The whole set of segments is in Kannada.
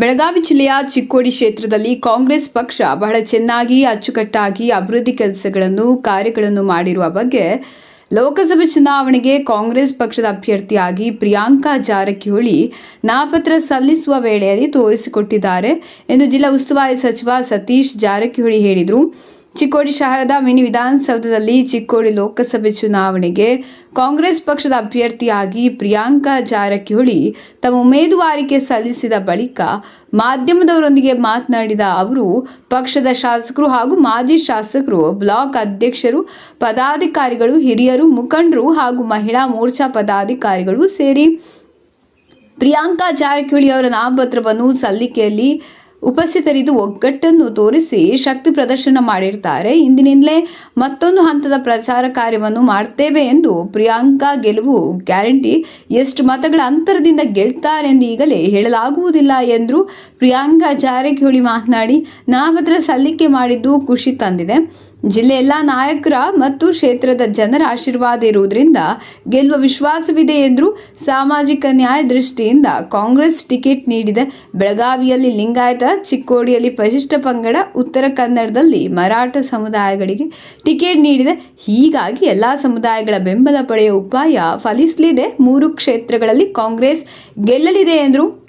ಬೆಳಗಾವಿ ಜಿಲ್ಲೆಯ ಚಿಕ್ಕೋಡಿ ಕ್ಷೇತ್ರದಲ್ಲಿ ಕಾಂಗ್ರೆಸ್ ಪಕ್ಷ ಬಹಳ ಚೆನ್ನಾಗಿ, ಅಚ್ಚುಕಟ್ಟಾಗಿ ಅಭಿವೃದ್ಧಿ ಕೆಲಸಗಳನ್ನು, ಕಾರ್ಯಗಳನ್ನು ಮಾಡಿರುವ ಬಗ್ಗೆ ಲೋಕಸಭೆ ಚುನಾವಣೆಗೆ ಕಾಂಗ್ರೆಸ್ ಪಕ್ಷದ ಅಭ್ಯರ್ಥಿಯಾಗಿ ಪ್ರಿಯಾಂಕಾ ಜಾರಕಿಹೊಳಿ ನಾಮಪತ್ರ ಸಲ್ಲಿಸುವ ವೇಳೆಯಲ್ಲಿ ತೋರಿಸಿಕೊಟ್ಟಿದ್ದಾರೆ ಎಂದು ಜಿಲ್ಲಾ ಉಸ್ತುವಾರಿ ಸಚಿವ ಸತೀಶ್ ಜಾರಕಿಹೊಳಿ ಹೇಳಿದರು. ಚಿಕ್ಕೋಡಿ ಶಹರದ ಮಿನಿ ವಿಧಾನಸೌಧದಲ್ಲಿ ಚಿಕ್ಕೋಡಿ ಲೋಕಸಭೆ ಚುನಾವಣೆಗೆ ಕಾಂಗ್ರೆಸ್ ಪಕ್ಷದ ಅಭ್ಯರ್ಥಿಯಾಗಿ ಪ್ರಿಯಾಂಕಾ ಜಾರಕಿಹೊಳಿ ತಮ್ಮ ಉಮೇದುವಾರಿಕೆ ಸಲ್ಲಿಸಿದ ಬಳಿಕ ಮಾಧ್ಯಮದವರೊಂದಿಗೆ ಮಾತನಾಡಿದ ಅವರು, ಪಕ್ಷದ ಶಾಸಕರು ಹಾಗೂ ಮಾಜಿ ಶಾಸಕರು, ಬ್ಲಾಕ್ ಅಧ್ಯಕ್ಷರು, ಪದಾಧಿಕಾರಿಗಳು, ಹಿರಿಯರು, ಮುಖಂಡರು ಹಾಗೂ ಮಹಿಳಾ ಮೋರ್ಚಾ ಪದಾಧಿಕಾರಿಗಳು ಸೇರಿ ಪ್ರಿಯಾಂಕಾ ಜಾರಕಿಹೊಳಿ ಅವರ ನಾಮಪತ್ರವನ್ನು ಸಲ್ಲಿಕೆಯಲ್ಲಿ ಉಪಸ್ಥಿತರಿದ್ದು ಒಗ್ಗಟ್ಟನ್ನು ತೋರಿಸಿ ಶಕ್ತಿ ಪ್ರದರ್ಶನ ಮಾಡಿರ್ತಾರೆ. ಇಂದಿನಿಂದಲೇ ಮತ್ತೊಂದು ಹಂತದ ಪ್ರಚಾರ ಕಾರ್ಯವನ್ನು ಮಾಡ್ತೇವೆ ಎಂದು ಪ್ರಿಯಾಂಕಾ ಗೆಲುವು ಗ್ಯಾರಂಟಿ. ಎಷ್ಟು ಮತಗಳ ಅಂತರದಿಂದ ಗೆಲ್ತಾರೆ ಎಂದು ಈಗಲೇ ಹೇಳಲಾಗುವುದಿಲ್ಲ ಎಂದರು ಪ್ರಿಯಾಂಕಾ ಜಾರಕಿಹೊಳಿ ಮಾತನಾಡಿ ನಾಮಪತ್ರ ಸಲ್ಲಿಕೆ ಮಾಡಿದ್ದು ಖುಷಿ ತಂದಿದೆ. ಜಿಲ್ಲೆ ಎಲ್ಲ ನಾಯಕರ ಮತ್ತು ಕ್ಷೇತ್ರದ ಜನರ ಆಶೀರ್ವಾದ ಇರುವುದರಿಂದ ಗೆಲ್ಲುವ ವಿಶ್ವಾಸವಿದೆ ಎಂದರು. ಸಾಮಾಜಿಕ ನ್ಯಾಯ ದೃಷ್ಟಿಯಿಂದ ಕಾಂಗ್ರೆಸ್ ಟಿಕೆಟ್ ನೀಡಿದೆ ಬೆಳಗಾವಿಯಲ್ಲಿ ಲಿಂಗಾಯತ ಚಿಕ್ಕೋಡಿಯಲ್ಲಿ ಪರಿಶಿಷ್ಟ ಪಂಗಡ, ಉತ್ತರ ಕನ್ನಡದಲ್ಲಿ ಮರಾಠ ಸಮುದಾಯಗಳಿಗೆ ಟಿಕೆಟ್ ನೀಡಿದೆ ಹೀಗಾಗಿ ಎಲ್ಲ ಸಮುದಾಯಗಳ ಬೆಂಬಲ ಪಡೆಯುವ ಉಪಾಯ ಫಲಿಸಲಿದೆ. ಮೂರು ಕ್ಷೇತ್ರಗಳಲ್ಲಿ ಕಾಂಗ್ರೆಸ್ ಗೆಲ್ಲಲಿದೆ ಎಂದರು.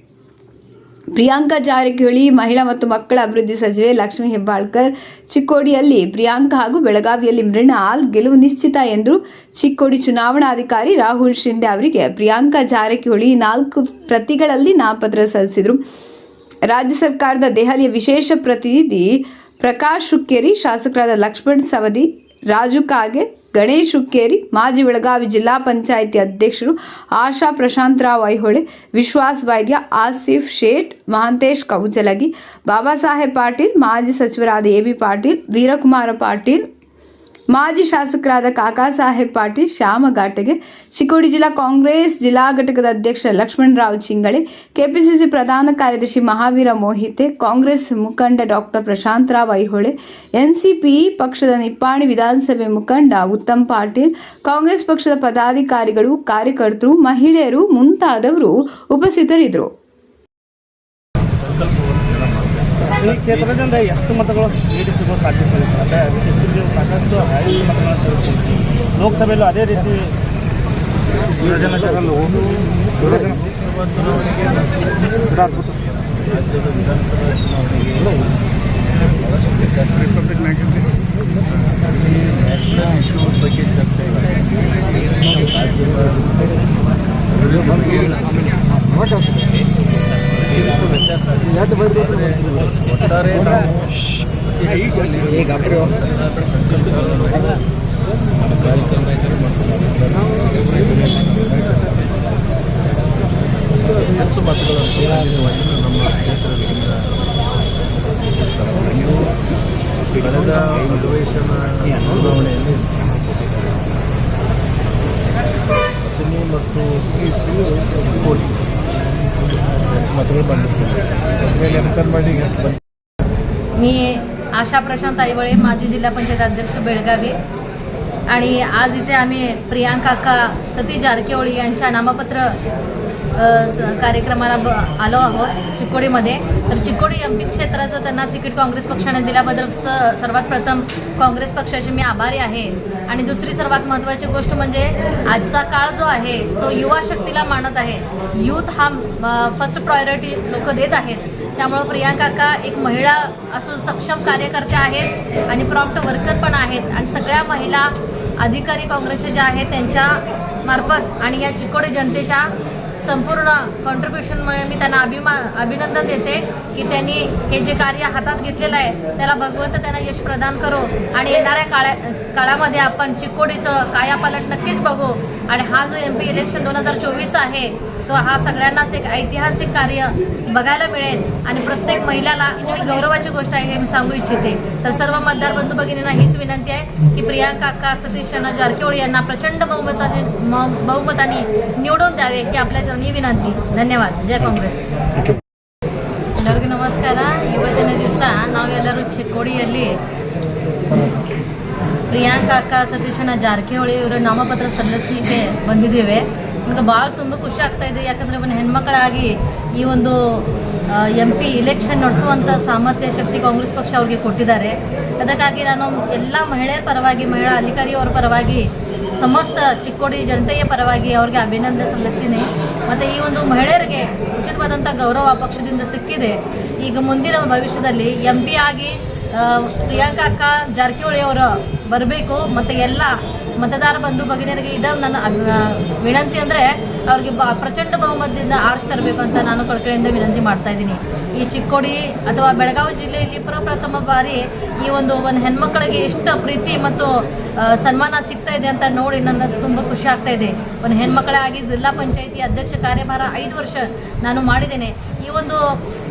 ಪ್ರಿಯಾಂಕಾ ಜಾರಕಿಹೊಳಿ, ಮಹಿಳಾ ಮತ್ತು ಮಕ್ಕಳ ಅಭಿವೃದ್ಧಿ ಸಚಿವೆ ಲಕ್ಷ್ಮೀ ಹೆಬ್ಬಾಳ್ಕರ್, ಚಿಕ್ಕೋಡಿಯಲ್ಲಿ ಪ್ರಿಯಾಂಕಾ ಹಾಗೂ ಬೆಳಗಾವಿಯಲ್ಲಿ ಮೃಣಾಲ್ ಗೆಲುವು ನಿಶ್ಚಿತ ಎಂದು ಚಿಕ್ಕೋಡಿ ಚುನಾವಣಾಧಿಕಾರಿ ರಾಹುಲ್ ಶಿಂದೆ ಅವರಿಗೆ ಪ್ರಿಯಾಂಕಾ ಜಾರಕಿಹೊಳಿ ನಾಲ್ಕು ಪ್ರತಿಗಳಲ್ಲಿ ನಾಮಪತ್ರ ಸಲ್ಲಿಸಿದರು. ರಾಜ್ಯ ಸರ್ಕಾರದ ದೆಹಲಿಯ ವಿಶೇಷ ಪ್ರತಿನಿಧಿ ಪ್ರಕಾಶ್ ಹುಕ್ಕೇರಿ ಶಾಸಕರಾದ ಲಕ್ಷ್ಮಣ್ ಸವದಿ, ರಾಜು ಕಾಗೆ ಗಣೇಶ್ ಹುಕ್ಕೇರಿ ಮಾಜಿ ಬೆಳಗಾವಿ ಜಿಲ್ಲಾ ಪಂಚಾಯಿತಿ ಅಧ್ಯಕ್ಷರು ಆಶಾ ಪ್ರಶಾಂತರಾವ್ ಐಹೊಳೆ ವಿಶ್ವಾಸ್ ವೈದ್ಯ ಆಸಿಫ್ ಶೇಟ್ ಮಹಾಂತೇಶ್ ಕೌಚಲಗಿ ಬಾಬಾ ಸಾಹೇಬ್ ಪಾಟೀಲ್ ಮಾಜಿ ಸಚಿವರಾದ ಎ ಬಿ ಪಾಟೀಲ್ ವೀರಕುಮಾರ ಪಾಟೀಲ್ ಮಾಜಿ ಶಾಸಕರಾದ ಕಾಕಾ ಸಾಹೇಬ್ ಪಾಟೀಲ್ ಶ್ಯಾಮ ಘಾಟಗೆ ಚಿಕ್ಕೋಡಿ ಜಿಲ್ಲಾ ಕಾಂಗ್ರೆಸ್ ಜಿಲ್ಲಾ ಘಟಕದ ಅಧ್ಯಕ್ಷ ಲಕ್ಷ್ಮಣರಾವ್ ಚಿಂಗಳೆ, ಕೆಪಿಸಿಸಿ ಪ್ರಧಾನ ಕಾರ್ಯದರ್ಶಿ ಮಹಾವೀರ ಮೋಹಿತೆ, ಕಾಂಗ್ರೆಸ್ ಮುಖಂಡ ಡಾಕ್ಟರ್ ಪ್ರಶಾಂತರಾವ್ ಐಹೊಳೆ, ಎನ್ಸಿಪಿ ಪಕ್ಷದ ನಿಪ್ಪಾಣಿ ವಿಧಾನಸಭೆ ಮುಖಂಡ ಉತ್ತಮ್ ಪಾಟೀಲ್, ಕಾಂಗ್ರೆಸ್ ಪಕ್ಷದ ಪದಾಧಿಕಾರಿಗಳು, ಕಾರ್ಯಕರ್ತರು, ಮಹಿಳೆಯರು ಮುಂತಾದವರು ಉಪಸ್ಥಿತರಿದ್ದರು. ಈ ಕ್ಷೇತ್ರದಿಂದ ಎಷ್ಟು ಮತಗಳು ಸಿಗೋ ಸಾಧ್ಯತೆ ಇದೆ ಅದೇ ಹೆಚ್ಚು ನೀವು ಸಾಕಷ್ಟು ಐದು ಮತಗಳನ್ನು ತೆಗೆದುಕೊಳ್ತೀವಿ ಲೋಕಸಭೆಯಲ್ಲೂ ಅದೇ ರೀತಿ ರಾಜ್ಯದ ಬಗ್ಗೆ ಚರ್ಚೆ ಇದೆ. ಒಟ್ಟಾರೆ ಹೆಚ್ಚು ಮತಗಳನ್ನು ನಮ್ಮ ಕ್ಷೇತ್ರದಿಂದ ಕಳೆದ ಅಧಿವೇಶನ ಚುನಾವಣೆಯಲ್ಲಿ मी आशा प्रशांत आईवळे माजी जिल्हा पंचायत अध्यक्ष बेळगावी. आणि आज इथे आम्ही प्रियांका अक्का सती जारकिहोळी यांच्या नामपत्र स- कार्यक्रमाला ब आलो आहोत चिकोडीमध्ये. तर चिकोडी एम पी क्षेत्राचं त्यांना तिकीट काँग्रेस पक्षाने दिल्याबद्दल सर्वात प्रथम काँग्रेस पक्षाचे मी आभारी आहे. आणि दुसरी सर्वात महत्त्वाची गोष्ट म्हणजे आजचा काळ जो आहे तो युवा शक्तीला मानत आहे. यूथ हा फर्स्ट प्रायोरिटी लोक देत आहेत. त्यामुळं प्रियांका का एक महिला असून सक्षम कार्यकर्त्या आहेत आणि प्रॉम्प्ट वर्कर पण आहेत. आणि सगळ्या महिला अधिकारी काँग्रेसचे ज्या आहेत त्यांच्या मार्फत आणि या चिकोडी जनतेच्या संपूर्ण कॉन्ट्रीब्युशनमुळे मी त्यांना अभिमा अभिनंदन देते की त्यांनी हे जे कार्य हातात घेतलेलं आहे त्याला भगवंत त्यांना यश प्रदान करो आणि येणाऱ्या काळ्या काळामध्ये आपण चिकोडीचं कायापालट नक्कीच बघू. आणि हा जो एम पी इलेक्शन दोन हजार चोवीस आहे तो हा सगळ्यांनाच एक ऐतिहासिक कार्य बघायला मिळेल. आणि प्रत्येक महिलाला ही गौरवाची गोष्ट आहे हे मी सांगू इच्छिते. तर सर्व मतदार बंधू भगिनींना हीच विनंती आहे की प्रियांका का सतीश जारकेवळी यांना प्रचंड बहुमताने बहुमताने निवडून द्यावे ही आपल्या चरणी विनंती. धन्यवाद. जय काँग्रेस. ಎಲ್ಲರಿಗೂ ನಮಸ್ಕಾರ. ಇವತ್ತಿನ ದಿವಸ ನಾವೆಲ್ಲರೂ ಚಿಕ್ಕೋಡಿಯಲ್ಲಿ ಪ್ರಿಯಾಂಕಾ ಅಕ್ಕ ಸತೀಶಣ್ಣ ಜಾರಕಿಹೊಳಿ ಇವರು ನಾಮಪತ್ರ ಸಲ್ಲಿಸಲಿಕ್ಕೆ ಬಂದಿದ್ದೇವೆ. ನಮ್ಗೆ ಭಾಳ ತುಂಬ ಖುಷಿ ಆಗ್ತಾ ಇದೆ. ಯಾಕಂದರೆ ಒಂದು ಹೆಣ್ಮಕ್ಕಳಾಗಿ ಈ ಒಂದು ಎಂ ಪಿ ಇಲೆಕ್ಷನ್ ನಡೆಸುವಂಥ ಸಾಮರ್ಥ್ಯ ಶಕ್ತಿ ಕಾಂಗ್ರೆಸ್ ಪಕ್ಷ ಅವ್ರಿಗೆ ಕೊಟ್ಟಿದ್ದಾರೆ. ಅದಕ್ಕಾಗಿ ನಾನು ಎಲ್ಲ ಮಹಿಳೆಯರ ಪರವಾಗಿ, ಮಹಿಳಾ ಅಧಿಕಾರಿಯವರ ಪರವಾಗಿ, ಸಮಸ್ತ ಚಿಕ್ಕೋಡಿ ಜನತೆಯ ಪರವಾಗಿ ಅವ್ರಿಗೆ ಅಭಿನಂದನೆ ಸಲ್ಲಿಸ್ತೀನಿ. ಮತ್ತು ಈ ಒಂದು ಮಹಿಳೆಯರಿಗೆ ಉಚಿತವಾದಂಥ ಗೌರವ ಪಕ್ಷದಿಂದ ಸಿಕ್ಕಿದೆ. ಈಗ ಮುಂದಿನ ಭವಿಷ್ಯದಲ್ಲಿ ಎಂ ಪಿ ಆಗಿ ಪ್ರಿಯಾಂಕಾ ಅಕ್ಕ ಜಾರಕಿಹೊಳಿ ಅವರು ಬರಬೇಕು. ಮತ್ತು ಎಲ್ಲ ಮತದಾರ ಬಂಧು ಭಗಿನಿಯರಿಗೆ ಇದ ನನ್ನ ವಿನಂತಿ ಅಂದರೆ ಅವ್ರಿಗೆ ಬ, ಪ್ರಚಂಡ ಬಹುಮತದಿಂದ ಆರಿಸಿ ತರಬೇಕು ಅಂತ ನಾನು ಕಳಕಳಿಯಿಂದ ವಿನಂತಿ ಮಾಡ್ತಾ ಇದ್ದೀನಿ. ಈ ಚಿಕ್ಕೋಡಿ ಅಥವಾ ಬೆಳಗಾವಿ ಜಿಲ್ಲೆಯಲ್ಲಿ ಪ್ರಪ್ರಥಮ ಬಾರಿ ಈ ಒಂದು ಒಂದು ಹೆಣ್ಮಕ್ಕಳಿಗೆ ಎಷ್ಟು ಪ್ರೀತಿ ಮತ್ತು ಸನ್ಮಾನ ಸಿಗ್ತಾ ಇದೆ ಅಂತ ನೋಡಿ ನನ್ನ ತುಂಬ ಖುಷಿ ಆಗ್ತಾ ಇದೆ. ಒಂದು ಹೆಣ್ಮಕ್ಕಳೇ ಆಗಿ ಜಿಲ್ಲಾ ಪಂಚಾಯಿತಿ ಅಧ್ಯಕ್ಷ ಕಾರ್ಯಭಾರ ಐದು ವರ್ಷ ನಾನು ಮಾಡಿದ್ದೇನೆ. ಈ ಒಂದು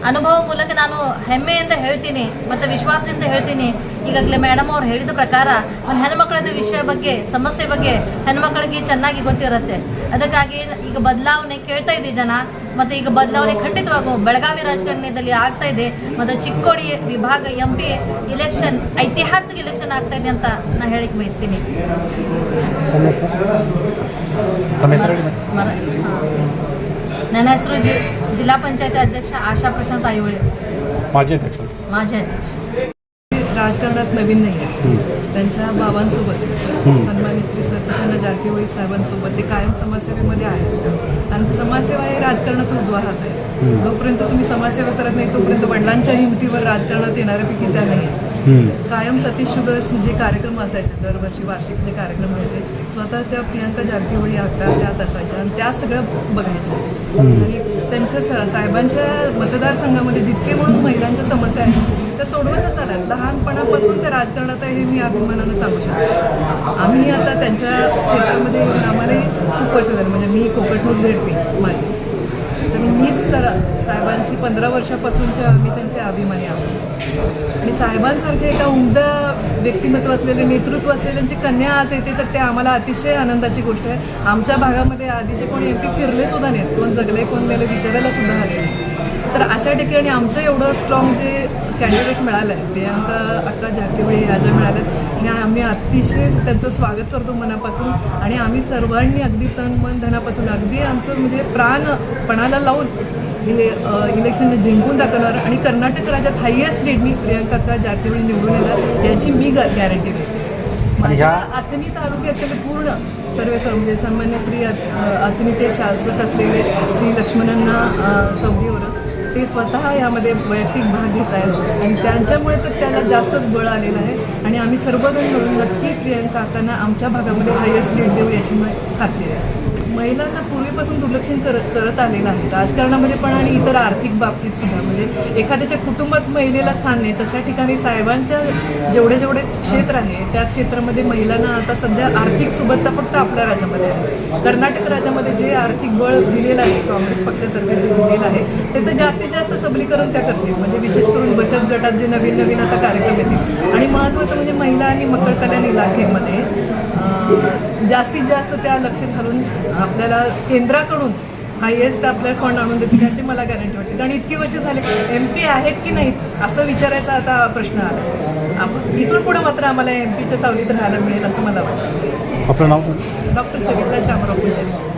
ಅನುಭವ ಮೂಲಕ ನಾನು ಹೆಮ್ಮೆಯಿಂದ ಹೇಳ್ತೀನಿ ಮತ್ತು ವಿಶ್ವಾಸದಿಂದ ಹೇಳ್ತೀನಿ. ಈಗಾಗಲೇ ಮೇಡಮ್ ಅವ್ರು ಹೇಳಿದ ಪ್ರಕಾರ ಒಂದು ಹೆಣ್ಮಕ್ಳದ ವಿಷಯ ಬಗ್ಗೆ ಸಮಸ್ಯೆ ಬಗ್ಗೆ ಹೆಣ್ಮಕ್ಳಿಗೆ ಚೆನ್ನಾಗಿ ಗೊತ್ತಿರುತ್ತೆ. ಅದಕ್ಕಾಗಿ ಈಗ ಬದಲಾವಣೆ ಕೇಳ್ತಾ ಇದ್ದೀವಿ ಜನ ಮತ್ತು ಈಗ ಬದಲಾವಣೆ ಖಂಡಿತವಾಗೂ ಬೆಳಗಾವಿ ರಾಜಕಾರಣದಲ್ಲಿ ಆಗ್ತಾ ಇದೆ ಮತ್ತು ಚಿಕ್ಕೋಡಿ ವಿಭಾಗ ಎಂ ಪಿ ಇಲೆಕ್ಷನ್ ಐತಿಹಾಸಿಕ ಇಲೆಕ್ಷನ್ ಆಗ್ತಾ ಇದೆ ಅಂತ ನಾನು ಹೇಳಕ್ಕೆ ಬಯಸ್ತೀನಿ. ನನ್ನ ಹೆಸರು ಜಿ जिल्हा पंचायत अध्यक्ष आशा प्रशांत आईवळे माझे अध्यक्ष. माझे अध्यक्ष. राजकारणात नवीन नाही आहे त्यांच्या बाबांसोबत. सन्मान्य श्री सतीशचंद्र जारकिहोळी साहेबांसोबत ते कायम समाजसेवेमध्ये आहेत आणि समाजसेवा हे राजकारणाचा उजवा हात आहे. जोपर्यंत तुम्ही समाजसेवा करत नाही तोपर्यंत वडिलांच्या हिमतीवर राजकारणात येणाऱ्यापैकी त्या नाही. कायम सतीश शुगर्स जे कार्यक्रम असायचे दरवर्षी वार्षिक जे कार्यक्रम व्हायचे स्वतः त्या प्रियांका जारकिहोळी आकरा त्यात असायच्या आणि त्या सगळ्या बघायच्या. आणि त्यांच्या सा- साहेबांच्या मतदारसंघामध्ये जितके म्हणून महिलांच्या समस्या आहेत सोडवतच आल्या लहानपणापासून त्या राजकारणात आहे हे मी अभिमानानं सांगू शकते. आम्ही आता त्यांच्या क्षेत्रामध्ये येऊन आम्हालाही खूप वर्ष झाली. म्हणजे मी कोकटनूर झेडपी माझी. तर मीच तर साहेबांची पंधरा वर्षापासूनचे आम्ही त्यांचे अभिमानी आहोत. आणि साहेबांसारखे एका उमदा व्यक्तिमत्व असलेले नेतृत्व असलेल्यांची कन्या आज येते तर ते आम्हाला अतिशय आनंदाची गोष्ट आहे. आमच्या भागामध्ये आधीचे कोणी एम पी फिरले सुद्धा नाहीत. कोण जगले कोण मेले विचारायला सुद्धा आले तर अशा ठिकाणी आमचं एवढं स्ट्रॉंग जे कॅन्डिडेट मिळालं आहे प्रियांका अक्का जारकिहोळी ह्या ज्या मिळाल्यात ह्या आम्ही अतिशय त्यांचं स्वागत करतो मनापासून. आणि आम्ही सर्वांनी अगदी तन मन धनापासून अगदी आमचं म्हणजे प्राण पणाला लावून हे इलेक्शन जिंकून दाखवणार. आणि कर्नाटक राज्यात हायएस्ट लीडनी प्रियांका अक्का जारकिहोळी निवडून येणार याची मी गॅरंटी देते माझ्या अथनी तालुक्यातील पूर्ण सर्व म्हणजे सन्मान्य श्री अथनीचे शासक असलेले श्री लक्ष्मणांना सौदीवर ते स्वतः यामध्ये वैयक्तिक भाग घेत आहेत. आणि त्यांच्यामुळे तर त्याला जास्तच बळ आलेलं आहे. आणि आम्ही सर्वजण मिळून नक्की प्रियंका काकांना आमच्या भागामध्ये हायेस्ट लीड देऊ याची खात्री आहे. महिलांना पूर्वीपासून दुर्लक्षण करत करत आलेलं आहे. राजकारणामध्ये पण आणि इतर आर्थिक बाबतीत सुद्धा. म्हणजे एखाद्याच्या कुटुंबात महिलेला स्थान नाही तशा ठिकाणी साहेबांच्या जेवढे जेवढे क्षेत्र आहे त्या क्षेत्रामध्ये महिलांना आता सध्या आर्थिक सुबत्ता फक्त आपल्या राज्यामध्ये आहे. कर्नाटक राज्यामध्ये जे आर्थिक बळ दिलेलं आहे काँग्रेस पक्षातर्फे जे दिलेलं आहे त्याचं जास्तीत जास्त सबलीकरण त्या करतील. म्हणजे विशेष करून बचत गटात जे नवीन नवीन आता कार्यक्रम येतील. आणि महत्त्वाचं म्हणजे महिला आणि मकर कल्याण इलाखेमध्ये जास्तीत जास्त त्या लक्ष घालून आपल्याला केंद्राकडून हायएस्ट आपल्याला फंड आणून देतील याची मला गॅरंटी वाटते. कारण इतकी वर्ष झाले एम पी आहेत की नाहीत असं विचारायचा आता प्रश्न आला. आपण इथून पुढे मात्र आम्हाला एम पीच्या सावलीत राहायला मिळेल असं मला वाटतं. आपलं नाव डॉक्टर सविता शामराव पुजारी